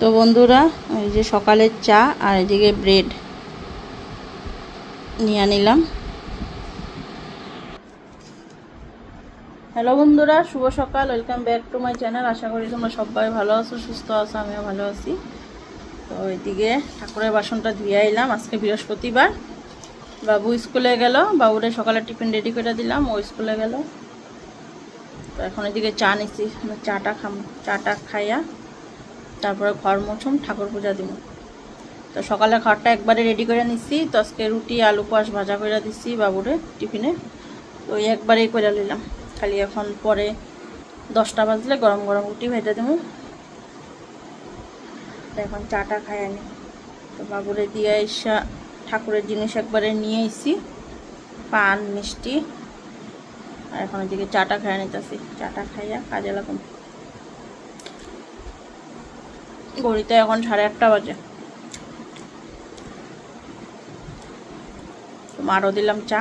তো বন্ধুরা, এই যে সকালের চা আর এদিকে ব্রেড নিয়ে নিলাম। হ্যালো বন্ধুরা, শুভ সকাল, welcome back to my channel. আশা করি তোমরা সবাই ভালো আছো, সুস্থ আছো, আমিও ভালো আছি। তো ওইদিকে ঠাকুরের বাসনটা ধুয়ে এলাম আজকে বৃহস্পতিবার। বাবু স্কুলে গেল, বাবুরে সকালে টিফিন রেডি করে দিলাম, ও স্কুলে গেল। তো এখন এদিকে চা নিচ্ছি চাটা খাম, চাটা খাইয়া তারপরে ঘর মুছুম, ঠাকুর পূজা দিব তো সকালে ঘরটা একবারে রেডি করে নিচ্ছি তো আজকে রুটি, আলু কোয়াশ ভাজা করে দিচ্ছি বাবুরে টিফিনে। তো একবারেই করে নিলাম। খালি এখন পরে দশটা বাজলে গরম গরম রুটি ভেজে দেবো তো এখন চাটা খাই আনি তো বাবুরে দিয়ে এসা ঠাকুরের জিনিস একবারে নিয়ে এসি পান, মিষ্টি। আর এখন ওইদিকে চাটা খাই নিতেছি। চাটা খাইয়া কাজে লাগাম ঘড়িতে এখন সাড়ে আটটা বাজে। মারও দিলাম চা।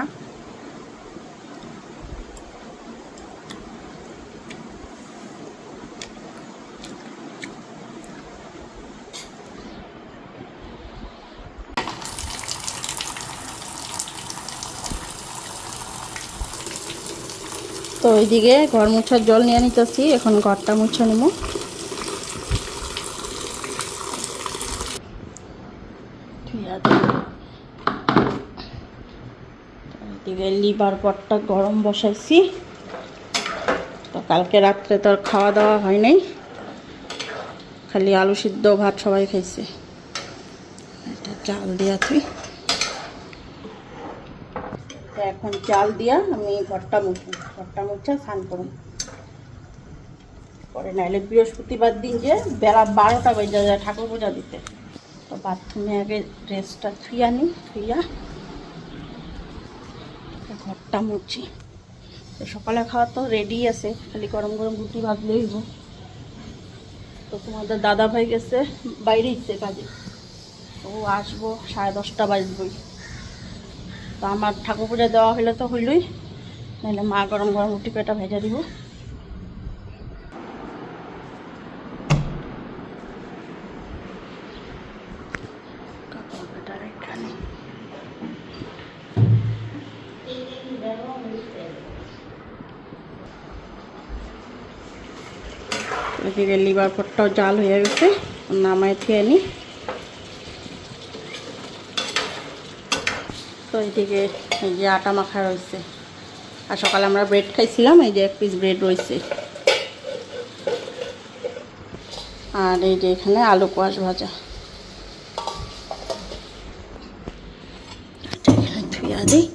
তো ওইদিকে ঘর মুছার জল নিয়ে নিতেছি, এখন ঘরটা মুছে নিব। এদিকে লিভার পটটা গরম বসাইছি। তো কালকে রাত্রে তো আর খাওয়া দাওয়া হয় নাই। খালি আলু সিদ্ধ ভাত সবাই খাইছে। এটা চাল দিয়া তুই এখন চাল দিয়া আমি ঘরটা মুছবো। ঘরটা মুছে স্নান করুন পরে নাইলে বৃহস্পতিবার দিন যে বেলা বারোটা বেজে যায় ঠাকুর পূজা দিতে। তো বাথরুমে আগে ড্রেসটা থুইয়া নিই থুইয়া ঘরটা মরছি তো সকালে খাওয়া তো রেডি আছে, খালি গরম গরম রুটি ভাজলেই হইব। তো তোমাদের দাদা ভাই গেছে, বাইরে ইচ্ছে কাজে। তো ও আসব, সাড়ে দশটা বাজবই। তো আমার ঠাকুর পূজা দেওয়া হইলে তো হইলই, নাহলে মা গরম গরম রুটি পেটা ভেজা দিব। এদিকে লিভার পটটাও জাল হয়ে গেছে। নামাই থিয়ে নি। তো এদিকে এই যে আটা মাখা রয়েছে। আর সকালে আমরা ব্রেড খাইছিলাম, এই যে এক পিস ব্রেড রয়েছে। আর এই যে এখানে আলু কোয়াশ ভাজা। এখানে দিই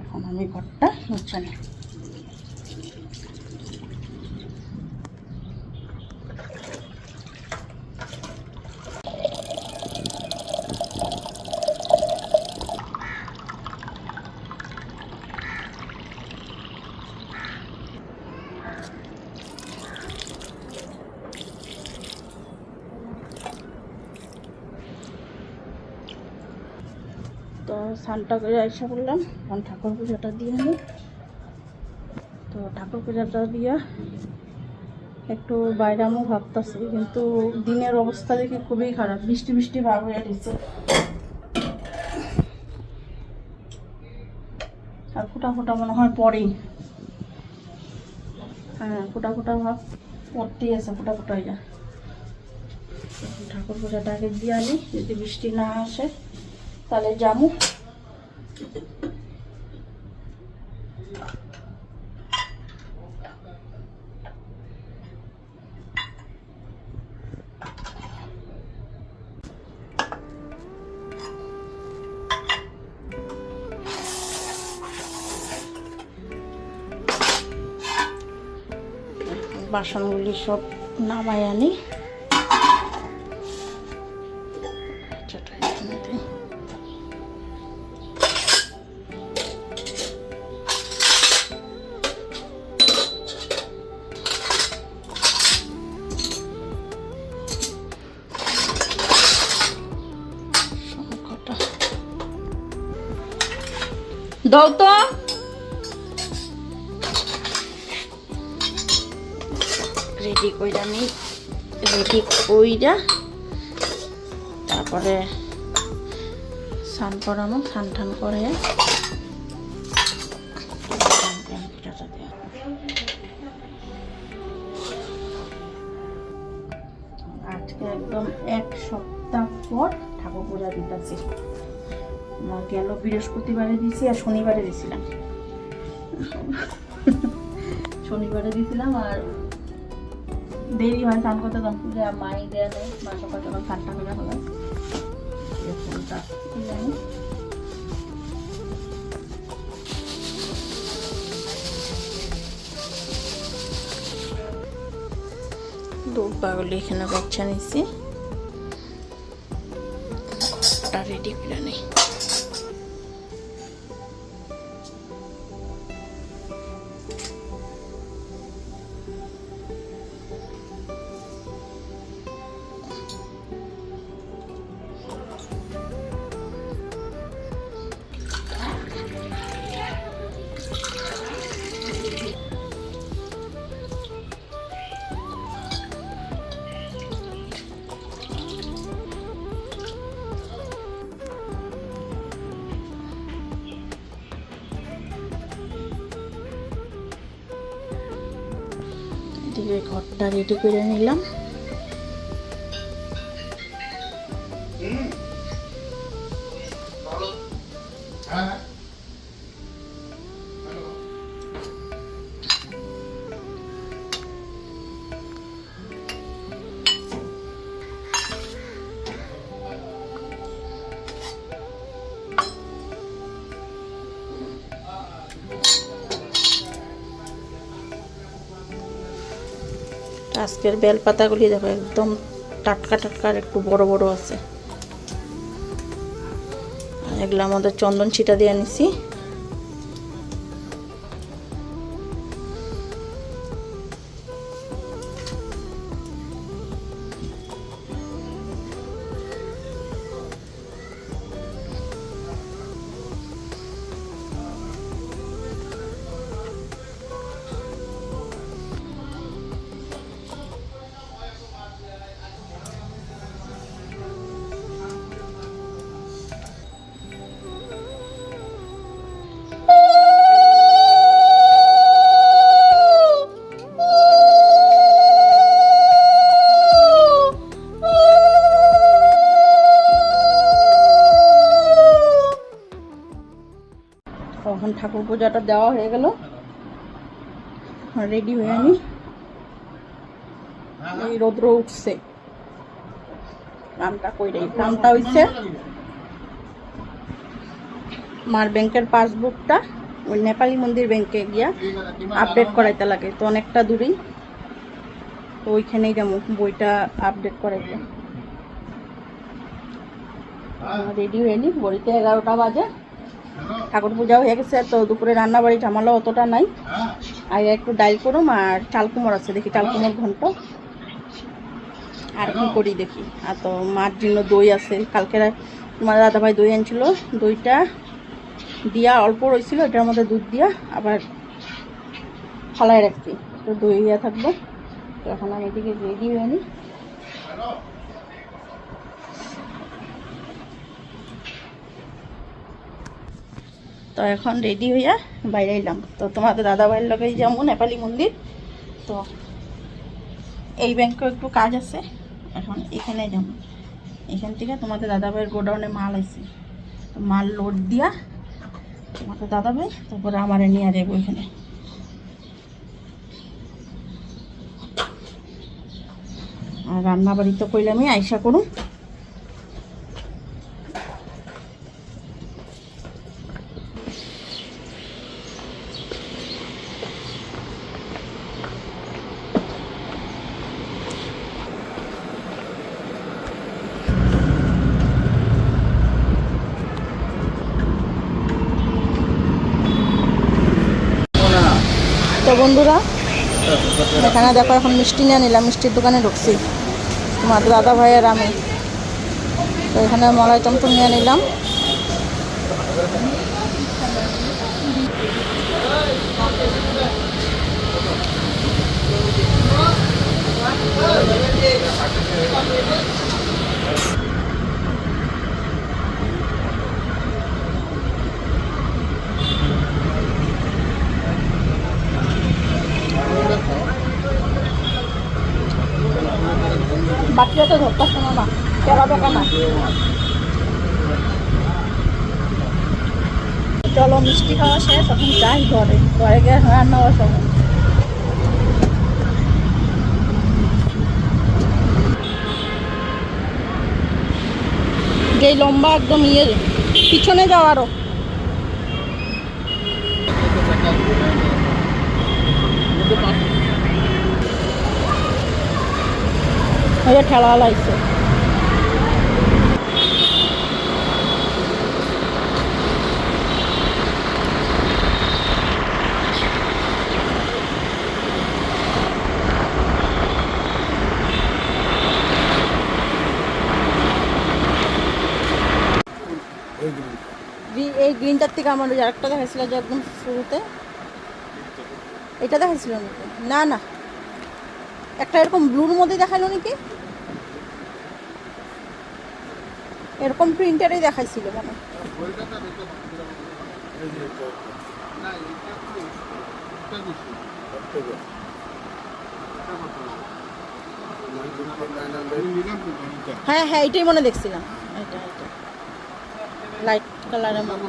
এখন আমি ঘরটা মুছে নিই তো স্নানটা করে এসে করলাম এখন ঠাকুর পূজাটা দিয়ে নিই। তো ঠাকুর পূজাটা দিয়ে একটু বাইরে বাইরামও ভাবতেছি, কিন্তু দিনের অবস্থা দেখে খুবই খারাপ। বৃষ্টি বৃষ্টি ভাব হয়ে দিচ্ছে আর ফোটা ফোটা মনে হয় পরেই হ্যাঁ ফোটা ফোটা ভাব পড়তেই আছে, ফোটা ফোটা যায়। ঠাকুর পূজাটা আগে দিয়ে আনি, যদি বৃষ্টি না আসে, তাহলে যাব। বাসনগুলি সব নামাই আনি। দাও তো। রেডি কইরা নেই রেডি কইরা তারপরে স্নান করানো স্নান টান করে বৃহস্পতিবারে দিছি আর শনিবারে দিছিলাম। শনিবারে দিছিলাম আর দেরি হয় স্নান করতে তখন পূজা মাই দেয়া নেই মা সকাল সকাল স্নানটা করে হলো। দুধ পাগলি এখানে বাচ্চা নিছি। রেডি করে নেই। এদিকে ঘরটা রেডি করে নিলাম। আজকের বেল পাতাগুলি দেখো একদম টাটকা টাটকা আর একটু বড় বড় আছে। এগুলো আমাদের চন্দন ছিটা দিয়ে নিছি। তখন ঠাকুর পূজাটা দেওয়া হয়ে গেল। রেডি হয়ে আনি এই রৌদ্র উঠছে। কামটা কই রে? কামটা হইছে। মার ব্যাংকের পাসবুকটা ওই নেপালি মন্দির ব্যাংকে গিয়া আপডেট করাইতে লাগে। তো অনেকটা দূরেই। তো ওইখানেই যাব বইটা আপডেট করাইতে। রেডি হয়ে নি। বড়িতে এগারোটা বাজে। ঠাকুর পূজাও হয়ে গেছে, তো দুপুরে রান্না বাড়ি ঝামেলা অতটা নাই। আর একটু ডাইল করুম আর চাল কুমড় আছে, দেখি চাল কুমড় ঘন্ট। আর কি করি দেখি। আর তো মার জন্য দই আছে, কালকে তোমার দাদাভাই দই আনছিল, দইটা দিয়া অল্প রয়েছিল এটার মধ্যে দুধ দিয়া আবার ফালাই রাখছি। তো দই দিয়া থাকব। তো এখন আমি এদিকে রেডি হয়ে নিই তো এখন রেডি হইয়া বাইরে এলাম। তো তোমাদের দাদা ভাইয়ের লগে যেমন নেপালি মন্দির। তো এই ব্যাংকেও একটু কাজ আছে, এখন এখানে যাব। এখান থেকে তোমাদের দাদা ভাইয়ের গোডাউনে মাল আছে। তো মাল লোড দিয়া তোমাদের দাদা ভাই তারপরে আমারে নিয়ে যাব এখানে। আর রান্নাবাড়ি তো কইলামই, আইসা করুন তো বন্ধুরা, এখানে দেখো এখন মিষ্টি নিয়ে নিলাম, মিষ্টির দোকানে ঢুকছি। তোমার দাদা ভাই আর আমি। তো এখানে মলাই চমচম নিয়ে নিলাম। বাকিটা তো ধরতেছে না না তেরা বেকা না চলো, মিষ্টি খাওয়া শেষ, এখন যাই ঘরে। ঘরে গিয়ে রান্না বসাবো। যে লম্বা একদম ইয়ে পিছনে যাও যে ঠেলা লাগছে এই গ্রিনটার থেকে আমার ওই আরেকটা দেখাচ্ছিল যে একদম শুরুতে। এটা দেখাচ্ছিল না না। একটা এরকম ব্লুর মধ্যে দেখাল নাকি? এরকম প্রিন্টারে দেখাইছিল মানে। হ্যাঁ হ্যাঁ এটাই মনে দেখছিলাম। এটা লাইট কালারের মতো।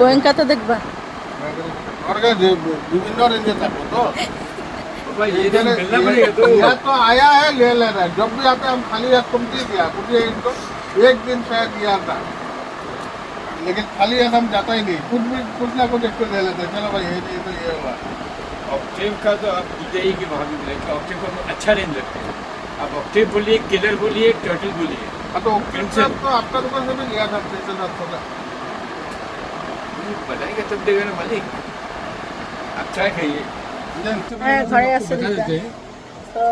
গোয়েঙ্কা তো দেখবা বিভিন্ন রেঞ্জে থাকব তো? ये मिलना पड़ेगा तो। यह तो आया है ले लेना है। जब भी आते हम खाली हाथ कम दे दिया कुछ इनको एक दिन शायद दिया था। लेकिन खाली हाथ हम जाता ही नहीं। कुछ भी कुछ ना कुछ एक ले लेते चलो भाई ये नहीं तो ये हुआ। ऑक्टेव का तो आप पूछे ही कि वहाँ भी मिलेगा ऑक्टेव का तो अच्छा रेंज रखते हैं। आप ऑक्टेव बोलिए किलर बोलिए टर्टल बोलिए। हाँ तो पेंशन तो आपका दुकान से भी लिया था पेंशन आपको बनाएगा तब देगा ना मालिक। आप ट्राई करिए হ্যাঁ ঘরে আছে बता দুইটা देते हैं তো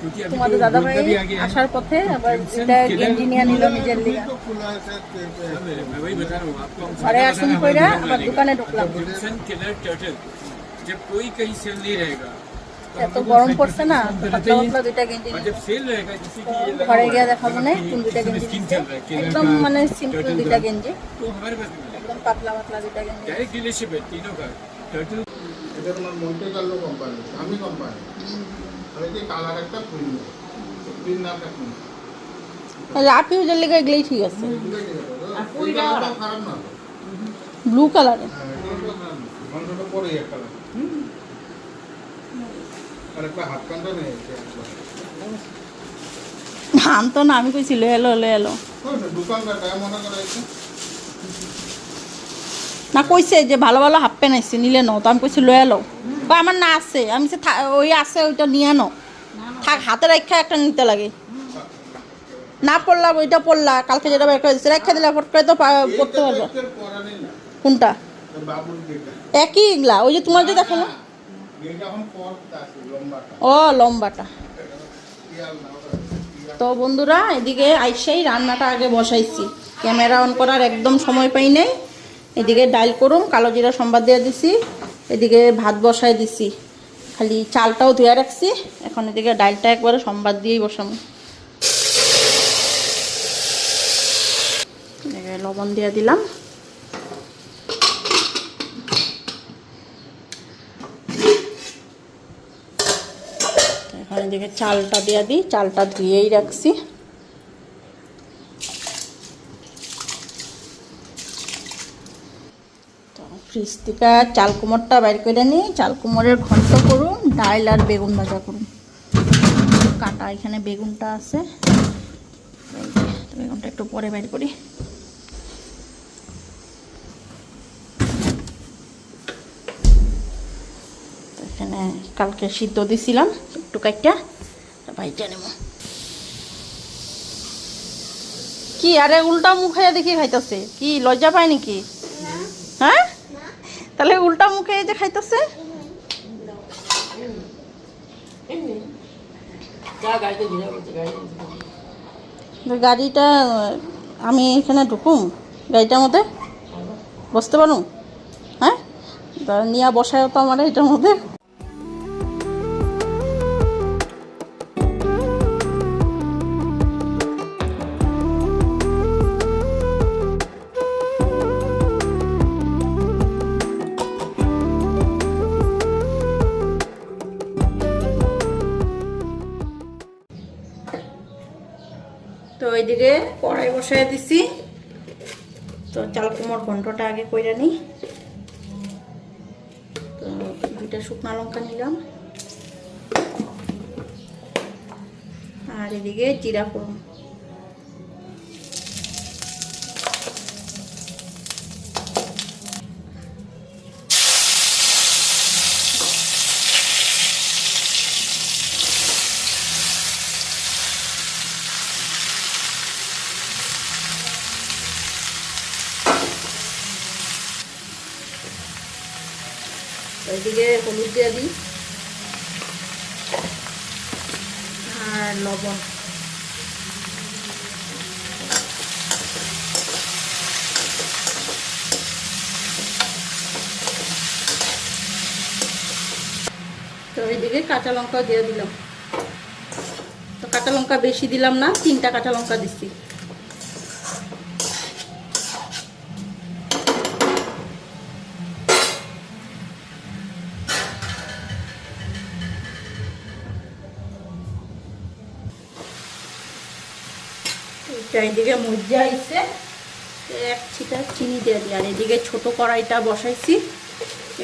क्योंकि अभी তোমাদের तो দাদা गोल्ड ভাই का भी आ गया है আসার পথে আবার Crimson এটা Killer গেঞ্জি নিয়ে নিল নিজের अभी লিগা तो खुला है शायद हाँ, मैं मैं वही बता रहा हूँ आपको हम ঘরে सारा আসুন बताना কইরা हमारे আবার दुकान দোকানে वाले ঢুকলাম का। Crimson Killer Turtle जब कोई कहीं सेल नहीं रहेगा तो हम এত लोग গরম साइड পড়ছে না पे পাতলা रहते ही পাতলা দুইটা গেঞ্জি और নিয়ে जब सेल रहेगा जैसे कि ये लगा ঘরে हुआ গিয়ে है, দেখাবো না कि কোন দুইটা इसमें গেঞ্জি skin নিচ্ছে। चल रहा है, Killer একদম का, মানে সিম্পল Turtle দুইটা का। গেঞ্জি तो हमारे पास भी मिलेगा একদম পাতলা পাতলা দুইটা গেঞ্জি এটা তোমার মন্টে কার্লো কোম্পানি আমি কোম্পানি হয়েছে কালার একটা ফুল ফুল না থাকুন আপনি ওদের লেগে গেলেই ঠিক আছে। ব্লু কালারে হান তো। না আমি কইছি লো এলো লো দোকানটা মনে করা না কইছে যে ভালো ভালো হাফ প্যান্ট আইছে, নিলে নাও। তো আমি কইছি, লয়ে এলো কই আমার না আছে। আমি সে ওই আছে, ওইটা নিয়ে আনো। থাক, হাতে রাখা একটা নিতে লাগে। না পড়লাম ওইটা পড়লা। কালকে যেটা বের করে রেখে দিলে ফট করে তো পড়তে পারব। কোনটা? একই এগুলা। ওই যে তোমার যে লম্বাটা। ও, লম্বাটা। তো বন্ধুরা, এদিকে আইসাই রান্নাটা আগে বসাইছি। ক্যামেরা অন করার একদম সময় পাই নাই। এদিকে ডাইল করুম, কালো জিরা সম্বাদ দিয়ে দিছি। এদিকে ভাত বসাই দিছি। খালি চালটাও ধুয়ে রাখছি। এখন এদিকে ডাইলটা একবারে সম্বাদ দিয়েই এদিকে লবণ দিয়ে দিলাম। এখন এদিকে চালটা দিয়ে দিই। চালটা ধুয়েই রাখছি তো ফ্রিজ থেকে চাল কুমোরটা বাইর করে নিই। চাল কুমোরের ঘন্ট করুন ডাল আর বেগুন ভাজা করুন। কাটা এখানে বেগুনটা আছে। বেগুনটা একটু পরে বাইর করি। এখানে কালকে সিদ্ধ দিছিলাম, একটু কাইটা ভাইটা নেব। কি, আরে উল্টা মুখ হয়ে দেখি খাইতেছে। কি, লজ্জা পায় নাকি? তাহলে উল্টা মুখে এই যে খাইতেছে? গাড়িটা, আমি এখানে ঢুকুম, গাড়িটার মধ্যে? বসতে পারুম? হ্যাঁ? নিয়ে বসায় তো আমার এটার মধ্যে। ওইদিকে কড়াই বসাই দিছি। তো চাল কুমড় ঘন্টটা আগে কইরা নিই। তো দুইটা শুকনা লঙ্কা নিলাম। আর এদিকে জিরা ফোড়ন। আর লবণ। তো এইদিকে কাঁচা লঙ্কা দিয়ে দিলাম। তো কাঁচা লঙ্কা বেশি দিলাম না, তিনটা কাঁচা লঙ্কা দিচ্ছি। চারিদিকে মজ্জা আইছে। এক ছিটা চিনি দিয়ে দিই আর এদিকে ছোটো কড়াইটা বসাইছি।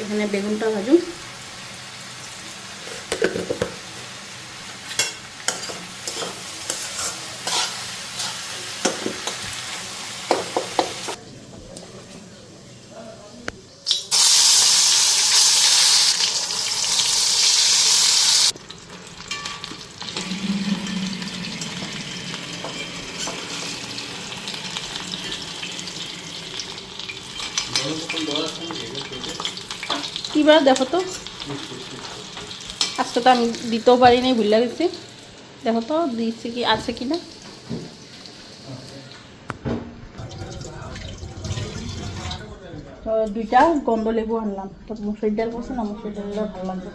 এখানে বেগুনটা ভাজুন। কিবার দেখো তো। আজকে তো আমি দিতেও পারিনি, ভুল গেছি। দেখো তো দিচ্ছি কি, আছে কি না দুইটা গন্ধ লেবু আনলাম। তো মুসুর ডাল করছে না মুসুর ডালটা ভালো লাগবে।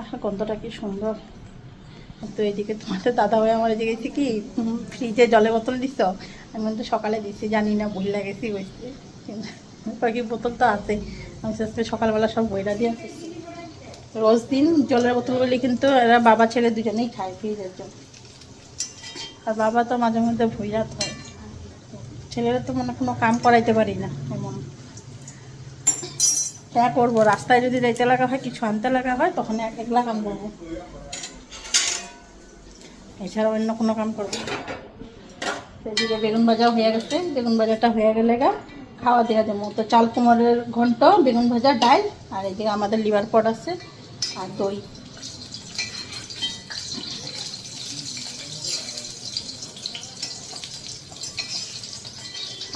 আসলে গন্ধটা কি সুন্দর। তো এদিকে তোমাদের দাদা ভাই আমার এদিকে গেছি কি ফ্রিজে জলের বোতল দিছ? আমি তো সকালে দিচ্ছি জানি না, ভুল লাগেছি বলছি কি বোতল তো আছে। আমি শেষে সকালবেলা সব বইরা দিয়ে রোজ দিন জলের বোতলগুলি কিন্তু এরা বাবা, ছেলে দুজনেই খায় ফ্রিজের জন্য আর বাবা তো মাঝে মধ্যে ভুইরাত হয়। ছেলেরা তো মানে কোনো কাম করাইতে পারি না, এমন। হ্যাঁ করব, রাস্তায় যদি যাইতে লাগা হয়, কিছু আনতে লাগা হয় তখন এক একলা কাম করব। এছাড়া অন্য কোনো কাম করব এদিকে বেগুন ভাজাও হয়ে গেছে। বেগুন ভাজাটা হয়ে গেলে গা খাওয়া দেওয়া দেবো। তো চাল কুমড়ের ঘন্ট, বেগুন ভাজা, ডাল, আর এদিকে আমাদের লিভার পট আছে, আর দই।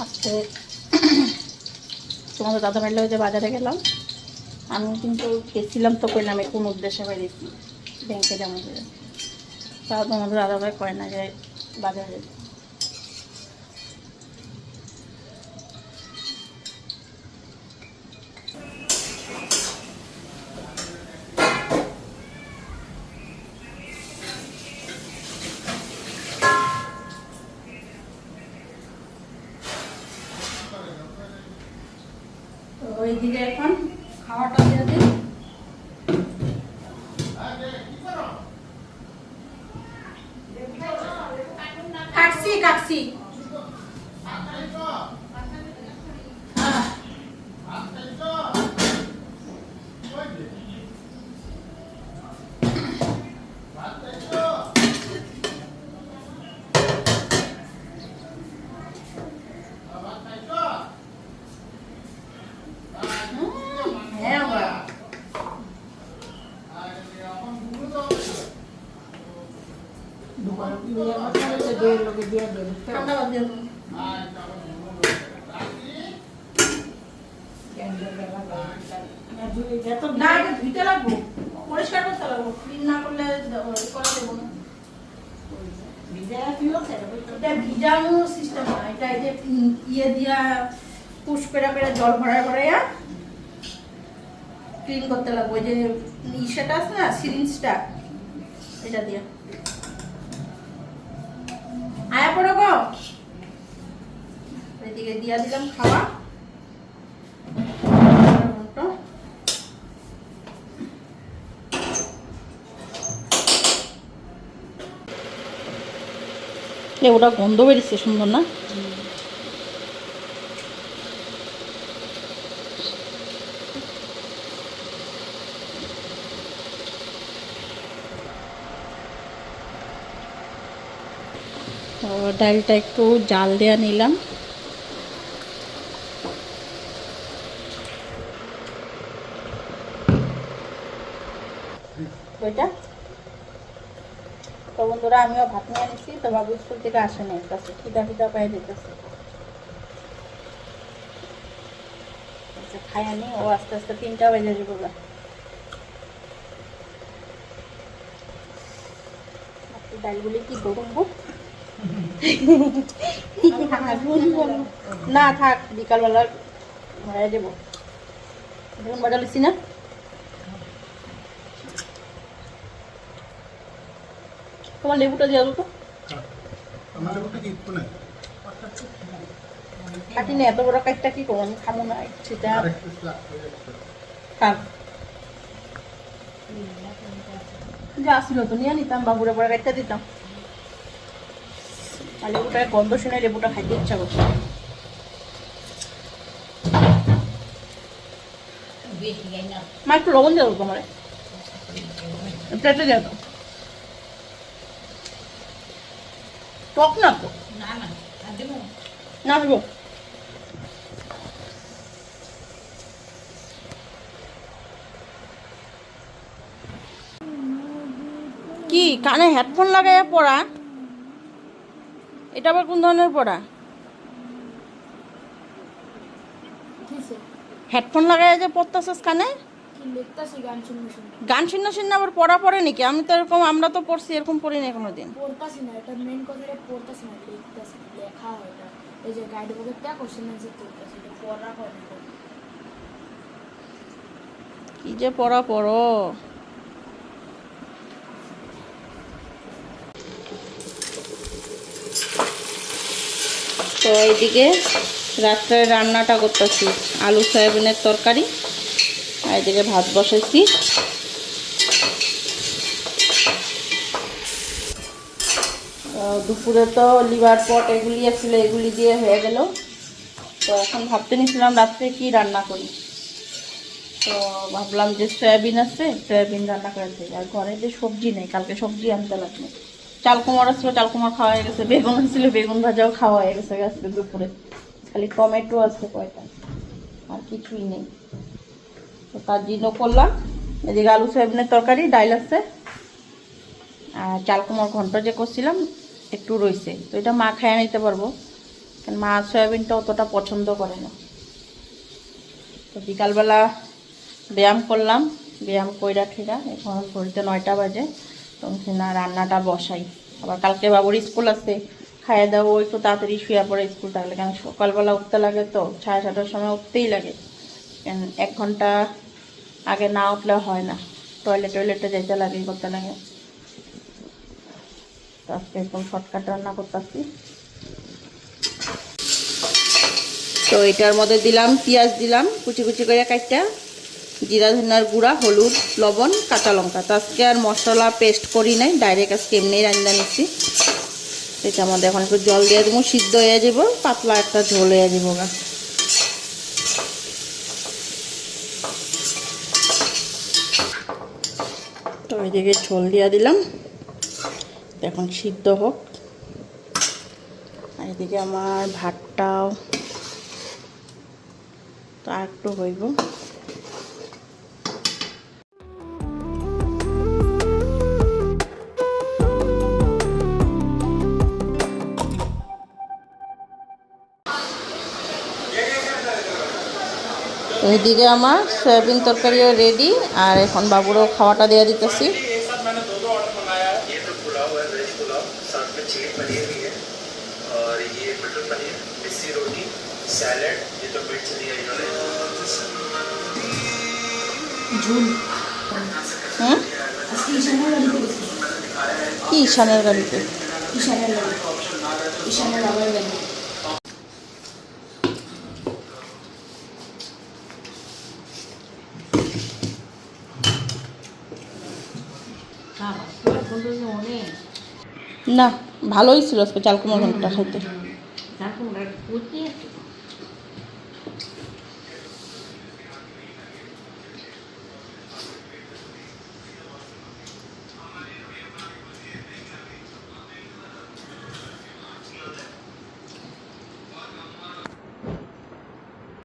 আজকে তোমাদের দাদা ভাইলে যে বাজারে গেলাম, আমি কিন্তু গেছিলাম তো কইলাম আমি কোন উদ্দেশ্যে বেরিয়েছি, ব্যাংকে বলে। তাও তোমাদের দাদা ভাই কয় না যে বাজারে goodness ক্লিন করতে লাগবো ওই যে ইসেটা আছে না সিরিঞ্জটা এটা দিয়া। আয়া পড়ো গো। এদিকে দিয়া দিলাম খাওয়া। লেবুটা গন্ধ বেরিয়েছে সুন্দর না তো ডালটা একটু জাল দেওয়া নিলাম ওইটা তো বন্ধুরা, আমিও ভাত নিয়ে নিচ্ছি তো বাবু স্কুল থেকে আসে নাই, কাছে খিদা খিদা পায়ে দিতেছে আচ্ছা খাই আনি ও আস্তে আস্তে তিনটা বেজে যাব। বাকি ডালগুলি কি গরম গো? না, থাক, বিকালবেলা হয়ে যাব দেখুন বাজা লিছি না? তোমার লেবুটা দিয়ে তো। আমার লেবুটা কি একটু কাটি না, এত বড় কাটটা কি করব? আমি খাব না, সেটা খান যা আসছিল তো নিয়ে নিতাম, বাবুরে পরে কাটটা দিতাম। আর লেবুটার গন্ধ শুনে লেবুটা খাইতে ইচ্ছা করছে মা, একটু লবণ দেবো প্লেটে টক না তো? না দেবো। কি, কানে হেডফোন লাগাইয়া পড়া? এটা আবার কোন ধরনের পড়া? হেডফোন লাগাই যে পড়তেছিস কানে? গান শুনে শুনে গান শুনে শুনে আবার পড়া পড়ে নাকি? আমি তো এরকম আমরা তো পড়ছি এরকম পড়ি না কোনোদিন। পড়তাছি না এটা মেন কথা এটা পড়তাছি না লিখতাছি লেখা হয় এটা এই যে গাইড বুকেরটা কোশ্চেন অ্যান্সার করতেছি এটা পড়া হয় না কি যে পড়া পড়ো তো এইদিকে রাত্রে রান্নাটা করতেছি। আলু, সয়াবিনের তরকারি আর এদিকে ভাত বসাইছি। তো দুপুরে তো লিভার পট এগুলি ছিল এগুলি দিয়ে হয়ে গেল। তো এখন ভাবতে নিয়েছিলাম রাত্রে কি রান্না করি। তো ভাবলাম যে সয়াবিন আছে, সয়াবিন রান্না করে দিই। আর ঘরে যে সবজি নেই, কালকে সবজি আনতে লাগবে। চাল কুমার আসলো চাল কুমার খাওয়া হয়ে গেছে, বেগুন আসছিল, বেগুন ভাজাও খাওয়া হয়ে গেছে আজকে দুপুরে। খালি টমেটো আছে কয়টা, আর কিছুই নেই। তো তার জন্য করলাম, এদিকে আলু সয়াবিনের তরকারি, ডাইল আছে। আর চাল কুমার ঘন্ট যে করছিলাম, একটু রয়েছে তো এটা মা খাইয়ে নিতে পারব, কারণ মা সয়াবিনটা অতটা পছন্দ করে না। তো বিকালবেলা ব্যায়াম করলাম, ব্যায়াম কইরা ঠিরা এখন ঘড়িতে নয়টা বাজে। তো আমি না রান্নাটা বসাই। আবার কালকে বাবুর স্কুল আছে, খাইয়ে দাও একটু তাড়াতাড়ি শুয়ে পড়ে স্কুল। থাকলে কারণ সকালবেলা উঠতে লাগে তো, সাড়ে ছটার সময় উঠতেই লাগে। কেন এক ঘণ্টা আগে না উঠলে হয় না। টয়লেট টয়লেটে যেতে লাগে, করতে লাগে। আজকে একদম শর্টকাট রান্না করতেছি। তো এটার মধ্যে দিলাম, পেঁয়াজ দিলাম, কুচি কুচি করে কাটটা জিরা ধনিয়ার গুঁড়া, হলুদ, লবণ, কাঁচা লঙ্কা। তো আজকে আর মশলা পেস্ট করি নাই ডাইরেক্ট আজকে এমনিই রান্না নিচ্ছি এটার আমাদের এখন একটু জল দিয়ে দেবো, সিদ্ধ হয়ে যাব, পাতলা একটা ঝোল হয়ে যাব গা। তো এদিকে ঝোল দিয়ে দিলাম। এখন সিদ্ধ হোক। আর এদিকে আমার ভাতটাও তো আর একটু হইব। এইদিকে আমার সয়াবিন তরকারিও রেডি আর এখন বাবুরও খাওয়াটা দেওয়া দিতেছি। কি ঈশানের গাড়িতে ঈশানের গাড়ি ঈশানের গাড়ি না ভালোই ছিল আজকে চাল কুমড়ো ঘন্টটা খাইতে।